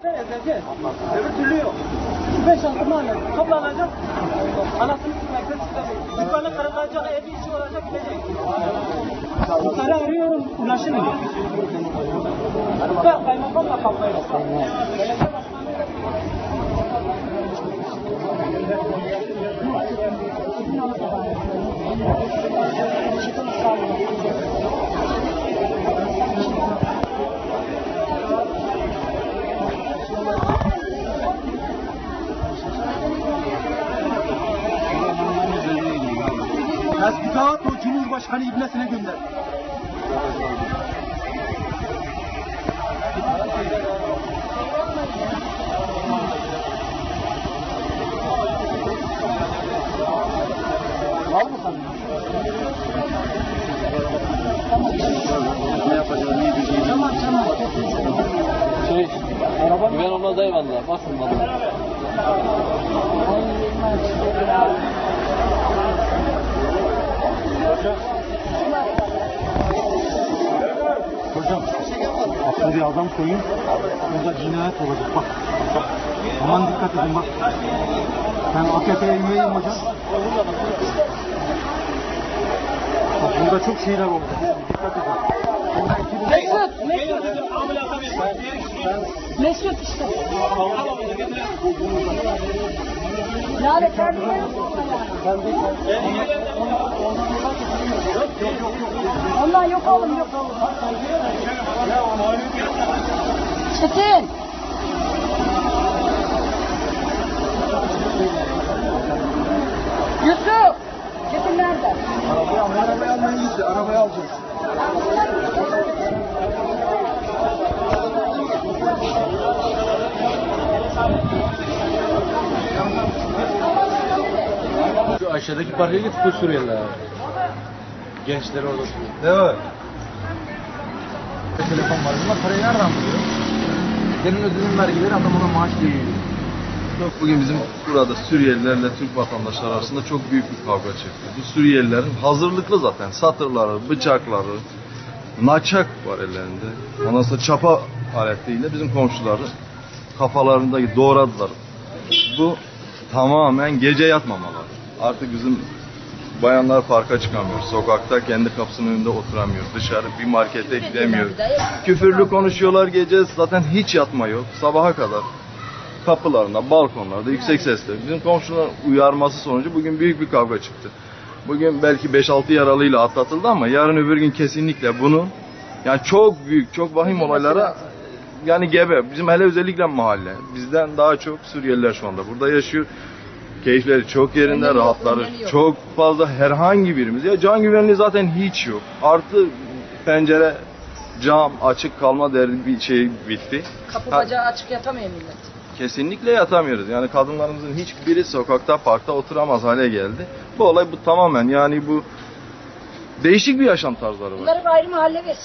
Evleneceğiz. Öbür türlü yok. Beş altı mahalle toplanacak. Anasını sıkmakta sıkacak. Dükkanı kırılacak, evi içi olacak, gidecek. Muhtarı arıyorum, ulaşılmıyor. Ben kaymakamla kavgayla. Belediye başkanı Tezbidat o Cumhurbaşkanı ibnesine gönder. Var mı sen? Ne yapacağız, ne edeceğiz? Tamam, tamam. Şey, güven olmaz eyvallah. Basın bana. Hocam, aslında adam koyun, burada cinayet olacak. Bak, bak. Aman dikkat edin bak. Ben AKP'ye üyeyim hocam. Bak burada çok şeyler oldu. Dikkat edin. Mesut, Mesut. Mesut işte. Lale terbiye Ondan yok oğlum yok. Çetin. Yusuf. Çetin nerede? Arabayı al, arabayı almaya gitti. Arabayı alacağız. Şu aşağıdaki parka git full Suriyeliler abi. Gençler orada. Evet. Telefon var. Bunlar parayı nereden buluyor? Senin ödediğin vergileri adam ona maaş diye yiyor. Bugün bizim burada Suriyelilerle Türk vatandaşlar arasında çok büyük bir kavga çıktı. Bu Suriyelilerin hazırlıklı zaten satırları, bıçakları, naçak var ellerinde. Ondan sonra çapa aletiyle bizim komşuları kafalarındaki doğradılar. Bu tamamen gece yatmamalar. Artık bizim bayanlar parka çıkamıyor. Sokakta kendi kapısının önünde oturamıyor. Dışarı bir markete gidemiyor. Küfürlü konuşuyorlar gece. Zaten hiç yatma yok. Sabaha kadar kapılarında, balkonlarda yüksek sesle. Bizim komşular uyarması sonucu bugün büyük bir kavga çıktı. Bugün belki 5-6 yaralıyla atlatıldı ama yarın öbür gün kesinlikle bunu yani çok büyük, çok vahim olaylara yani gebe. Bizim hele özellikle mahalle. Bizden daha çok Suriyeliler şu anda burada yaşıyor. Keyifleri çok yerinde, rahatları çok fazla herhangi birimiz. Ya can güvenliği zaten hiç yok. Artı pencere, cam açık kalma derdi bir şey bitti. Kapı Ha- bacağı açık yatamıyor millet. Kesinlikle yatamıyoruz. Yani kadınlarımızın hiçbiri sokakta, parkta oturamaz hale geldi. Bu olay bu tamamen yani bu değişik bir yaşam tarzları var. Bunları bir ayrı mahalle versin.